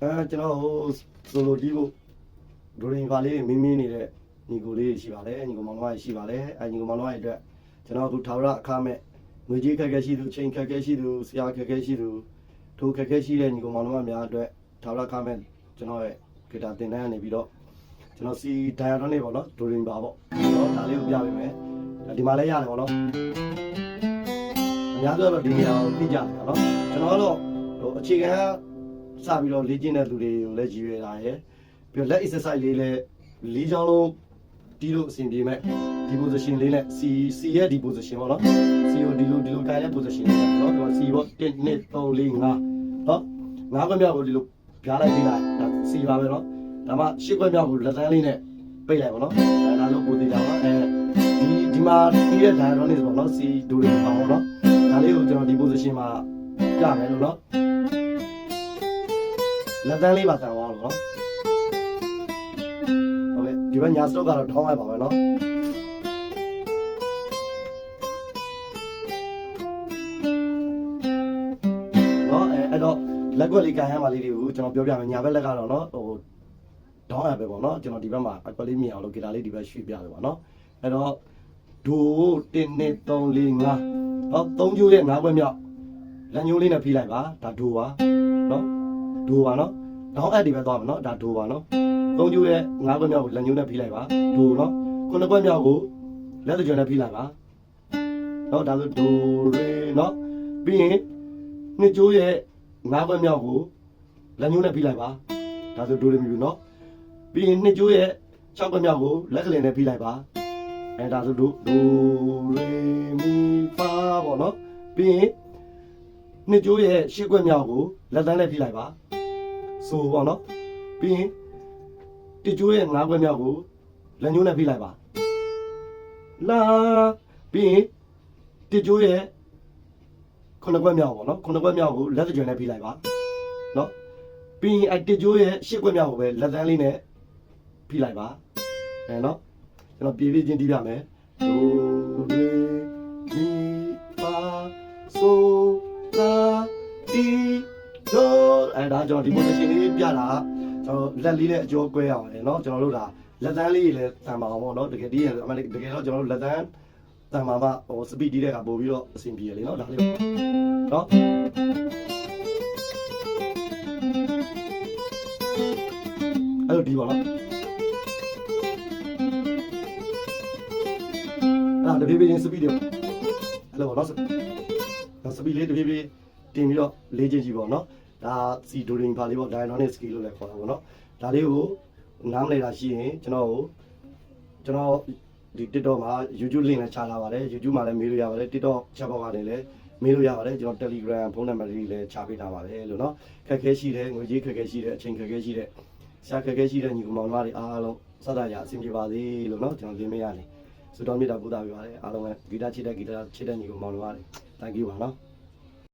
အဲကျွန်တော်ဟိုဆိုလိုတီးဖို့ဒိုရင်ဖာလေးမင်းမင်းနေတဲ့ညီကိုလေးရှိပါတယ်ညီကိုမောင်နှမရှိပါတယ်အဲညီကိုမောင်နှမရဲ့အတွက်ကျွန်တော်အခုထာဝရအခမဲ့ငွေကြီးခက်ခဲရှိသူချိန်ခက်ခဲရှိသူဆရာခက်ခဲရှိသူထိုခက်ခဲရှိတဲ့ညီကိုမောင်နှမများအတွက်ထာဝရအခမဲ့ကျွန်တော်ရဲ့ဂီတာသင်တန်းကနေပြီးတော့ကျွန်တော်စီဒိုင်ယာတွန်းနေပေါ့နော်ဒိုရင်ပါပေါ့နော်ဒါလေးကိုပြပေးမယ်ဒီမှာလည်းရတယ်ပေါ့နော်အများစုတော့ဒီနေရာကိုသိကြတယ်နော်ကျွန်တော်ကတော့ဟိုအခြေခံ စပြီးတော့လေ့ကျင့်တဲ့သူတွေကိုလည်းကြည့်ရတာရယ်ပြီးတော့လက် exercise လေးလည်းလေးချောင်းလုံးတီးလို့အဆင်ပြေမဲ့ဒီ position လေးနဲ့ C C ရဲ့ဒီ position ပေါ့နော် C ကိုဒီလိုဒီလိုတိုင်းတဲ့ position လေးနော်ဒီမှာ C ပေါ့1 2 3 4 5နော်ငါးခွက်မြောက်ကိုဒီလိုပြားလိုက်ပြီးလိုက်ဒါ C ပါပဲနော်ဒါမှရှစ်ခွက်မြောက်ကိုလက်သန်းလေးနဲ့ပိတ်လိုက်ပေါ့နော်အဲဒါလို့ပိုသေးတာပါအဲဒီဒီမှာတီးတဲ့ diagonal ပေါ့နော် C ဒိုလေးပါပေါ့နော်ဒါလေးကိုကျွန်တော်ဒီ position မှာပြမယ်လို့နော် လက်သန်းလေးပါတန်သွားလို့နော်ဟုတ်ကဲ့ဒီဘက်ညာစတော့ကတော့ထောင်းလိုက်ပါပဲနော်နော်အဲအဲ့တော့လက်ကွက်လေးကန်ရမှာလေးတွေကိုကျွန်တော်ပြောပြမယ်ညာဘက်လက်ကတော့နော်ဟိုဒေါင်းရပဲပေါ့နော်ကျွန်တော်ဒီဘက်မှာအကွက်လေးမြင်အောင်လို့ဂီတာလေးဒီဘက်ရွှေ့ပြတယ်ပေါ့နော်အဲ့တော့ဒို1 2 3 4 5နော်သုံးကျိုးရဲ့၅ဘက်မြောက်လက်ညှိုးလေးနဲ့ဖိလိုက်ပါဒါဒိုပါနော်ဒိုပါနော် ဒေါင်းအက်ဒီပဲသွားမယ်နော်ဒါဒိုပါနော်သုံးကျိုးရဲ့၅ဘက်မြောက်ကိုလက်ညှိုးနဲ့ဖိလိုက်ပါဒိုနော်ခုနှစ်ဘက်မြောက်ကိုလက်တကြွနဲ့ဖိလိုက်ပါနော်ဒါဆိုဒိုရေနော်ပြီးရင်နှစ်ကျိုးရဲ့ငါးဘက်မြောက်ကိုလက်ညှိုးနဲ့ပြီးလိုက်ပါဒါဆိုဒိုရမီပြီနော်ပြီးရင်နှစ်ကျိုးရဲ့6ဘက်မြောက်ကိုလက်ကလေးနဲ့ပြီးလိုက်ပါအဲဒါဆိုဒိုဒိုရေမီဖာပေါ့နော်ပြီးရင်နှစ်ကျိုးရဲ့10ခွက်မြောက်ကိုလက်သန်းနဲ့ပြီးလိုက်ပါ ဆိုပေါ့နော်ပြီးရင်တကျိုးရဲ့5ခွက်မြောက်ကိုလက်ညှိုးနဲ့ပြီးလိုက်ပါလာပြီးရင်တကျိုးရဲ့ခုနှစ်ခွက်မြောက်ပေါ့နော်ခုနှစ်ခွက်မြောက်ကိုလက်ကြွယ်နဲ့ပြီးလိုက်ပါနော်ပြီးရင်အတစ်ကျိုးရဲ့ရှစ်ခွက်မြောက်ကိုပဲလက်သန်းလေးနဲ့ပြီးလိုက်ပါအဲနော်ကျွန်တော်ပြေးပြေးချင်းတီးပြမယ်ဒို ဒိုအဲဒါကျွန်တော်ဒီ position လေးပြတာကျွန်တော်လက်လေးနဲ့အကျိုးကွဲအောင်လေနော်ကျွန်တော်တို့ဒါလက်သန်းလေးလည်းတန်ပါအောင်ပေါ့နော်တကယ်ဒီရအမှန်တကယ်တော့ကျွန်တော်တို့လက်သန်းတန်ပါမှဟို speed တီးတဲ့ကပို့ပြီးတော့အဆင်ပြေလေနော်ဒါလေးနော်အဲ့လိုဒီပါနော်အဲ့ဒါတပြေးပြေးချင်းစပီးတယ်အဲ့လိုပါနော်နော်စပီးလေးတပြေးပြေးတင်ပြီးတော့လေးချင်းကြီးပေါ့နော် ဒါစီဒိုရင်ပါလေးပေါ့ dynamic skill လို့လည်းခေါ်တာပေါ့နော်ဒါလေးကိုနားမလည်တာရှိရင်ကျွန်တော်ကိုကျွန်တော်ဒီ TikTok မှာ YouTube link နဲ့ချလာပါတယ် YouTube မှာလည်းမေးလို့ရပါတယ် TikTok chat box ကနေလည်းမေးလို့ရပါတယ်ကျွန်တော် Telegram ဖုန်းနံပါတ်လေးလည်းချပေးထားပါတယ်လို့နော်ခက်ခဲရှိတယ်ငွေကြေးခက်ခဲရှိတယ်အချိန်ခက်ခဲရှိတယ်ရှာခက်ခဲရှိတဲ့ညီကောင်မောင်နှမတွေအားလုံးစသရအဆင်ပြေပါစေလို့နော်ကျွန်တော်ပြင်ပေးရနေဆုတောင်းမေတ္တာပို့တာပြပါတယ်အားလုံးပဲဂီတချစ်တဲ့ဂီတချစ်တဲ့ညီကောင်မောင်နှမတွေ thank you ပါနော်